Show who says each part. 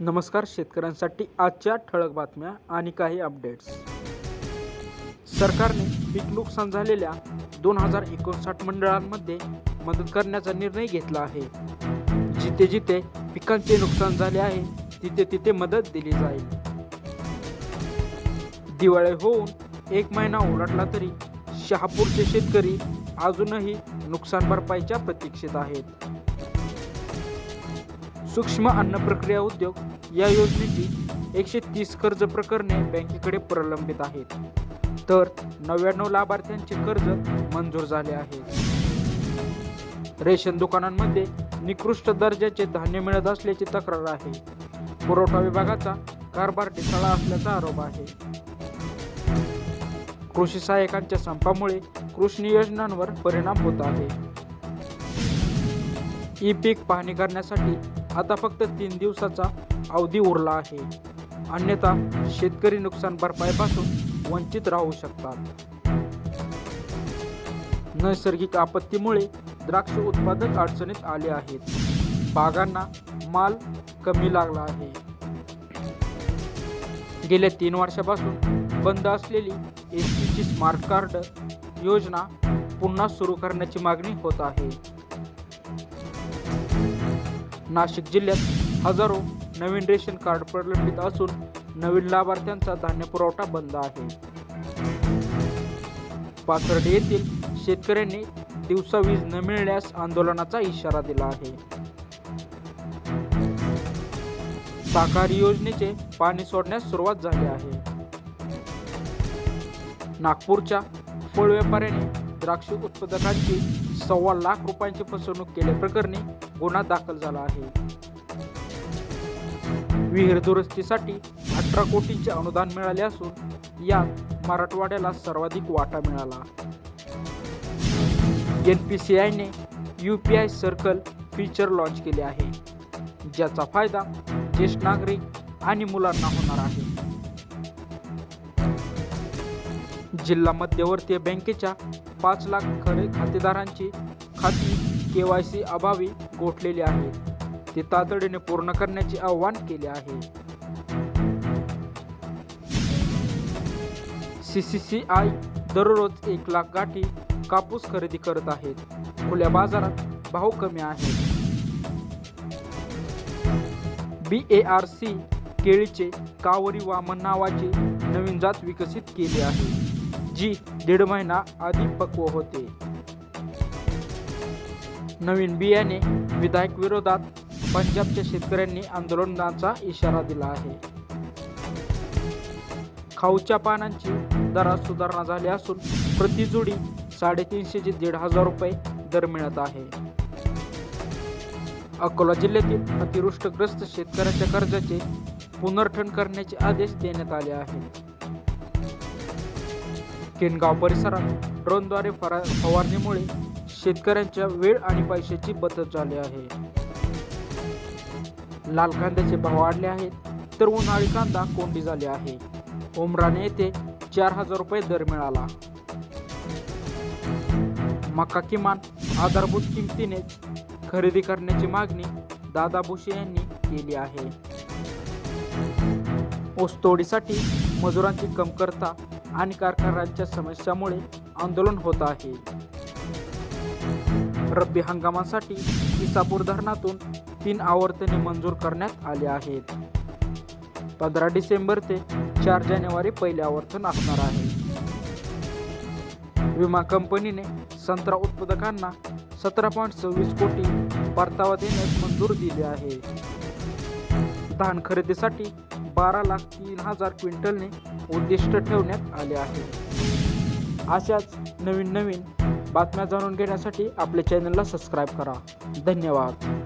Speaker 1: नमस्कार शेतकऱ्यांसाठी आजच्या ठळक बातम्या आणि काही अपडेट्स सरकारने पीक नुकसान झालेल्या दोन हजार एकोणसाठ मंडळांमध्ये मदत करण्याचा निर्णय घेतला आहे. जिथे जिथे पिकांचे नुकसान झाले आहे तिथे तिथे मदत दिली जाईल. दिवाळी होऊन एक महिना ओलाटला तरी शहापूरचे शेतकरी अजूनही नुकसान भरपाईच्या प्रतीक्षेत आहेत. सूक्ष्म अन्न प्रक्रिया उद्योग या योजनेची एकशे तीस कर्ज प्रकरणे बँकेकडे प्रलंबित आहेत. तर नव्याण्णव लाभार्थ्यांचे कर्ज मंजूर झाले आहे रेशन दुकानांमध्ये निकृष्ट दर्जाचे धान्य मिळत असल्याची तक्रार आहे. पुरवठा विभागाचा कारभार ढिसाळा असल्याचा आरोप आहे. कृषी सहाय्यकांच्या संपामुळे कृषी नियोजनांवर परिणाम होत आहे. ई पीक पाहणी करण्यासाठी आता फक्त तीन दिवसाचा अवधी उरला आहे. अन्यथा शेतकरी नुकसान भरपाईपासून वंचित राहू शकतात. नैसर्गिक आपत्तीमुळे द्राक्ष उत्पादक अडचणीत आले आहेत. बागांना माल कमी लागला आहे. गेल्या तीन वर्षापासून बंद असलेली एस टीची स्मार्ट कार्ड योजना पुन्हा सुरू करण्याची मागणी होत आहे. नाशिक जिल्ह्यात हजारो नवीन रेशन कार्ड प्रलंबित असून नवीन लाभार्थ्यांचा धान्य पुरवठा बंद आहे. पाथर्डी येथील शेतकऱ्यांनी दिवसा वीज न मिळण्यास आंदोलनाचा इशारा दिला आहे. साकार योजनेचे पाणी सोडण्यास सुरुवात झाली आहे. नागपूरच्या फळ व्यापाऱ्याने द्राक्ष उत्पादकांची सव्वा लाख रुपयांची फसवणूक केल्याप्रकरणी गुन्हा दाखल झाला आहे. विहीर दुरुस्तीसाठी अठरा कोटींचे अनुदान मिळाले असून यात मराठवाड्याला सर्वाधिक वाटा मिळाला. N P C आयने U P I circle feature launch केले आहे ज्याचा फायदा ज्येष्ठ नागरिक आणि मुलांना होणार आहे. जिल्हा मध्यवर्तीय बँकेच्या पाच लाख खरे खातेदारांची खाती के वाय सी अभावी गोठलेली आहेत ते तातडीने पूर्ण करण्याचे आवाहन केले आहे. सी सी सी आय दररोज एक लाख गाठी कापूस खरेदी करत आहेत. खुल्या बाजारात भाव कमी आहे. बी ए आर सी केळीचे कावरी वामन नावाची नवीन जात विकसित केली आहे जी दीड महिना आधी पक्व होते. नवीन बियाणे विधायक विरोधात पंजाबच्या शेतकऱ्यांनी आंदोलनाचा इशारा दिला आहे. खाऊच्या पानांची दरात सुधारणा झाली असून प्रतिजोडी साडेतीनशे ते दीड हजार रुपये दर मिळत आहे. अकोला जिल्ह्यातील अतिवृष्टग्रस्त शेतकऱ्यांच्या कर्जाचे पुनर्ठन करण्याचे आदेश देण्यात आले आहेत किनगाव परिसरात ड्रोनद्वारे फरा फवारणीमुळे शेतकऱ्यांच्या वेळ आणि पैशाची बचत झाली आहे. लाल कांद्याचे भाव वाढले आहेत तर उन्हाळी कांदा कोंडी झाली आहे. उमराने येथे चार हजार रुपये दर मिळाला. मका किमान आधारभूत किमतीने खरेदी करण्याची मागणी दादा भुसे यांनी केली आहे. ऊसतोडीसाठी मजुरांची कमतरता आणि कारखान्यांच्या समस्यामुळे आंदोलन होत आहे. रब्बी हंगामासाठी इसापूर धरणातून तीन आवर्तने मंजूर करण्यात आले आहेत. पंधरा डिसेंबर ते चार जानेवारी पहिले आवर्तन असणार आहे. विमा कंपनीने संत्रा उत्पादकांना सतरा पॉईंट सव्वीस कोटी परतावा देण्यास मंजूर दिली आहे. धान खरेदीसाठी बारा लाख तीन हजार क्विंटलने उद्दिष्ट ठेवण्यात आले आहे. अशाच नवीन नवीन बातम्या जाणून घेण्यासाठी आपल्या चॅनलला सबस्क्राईब करा. धन्यवाद.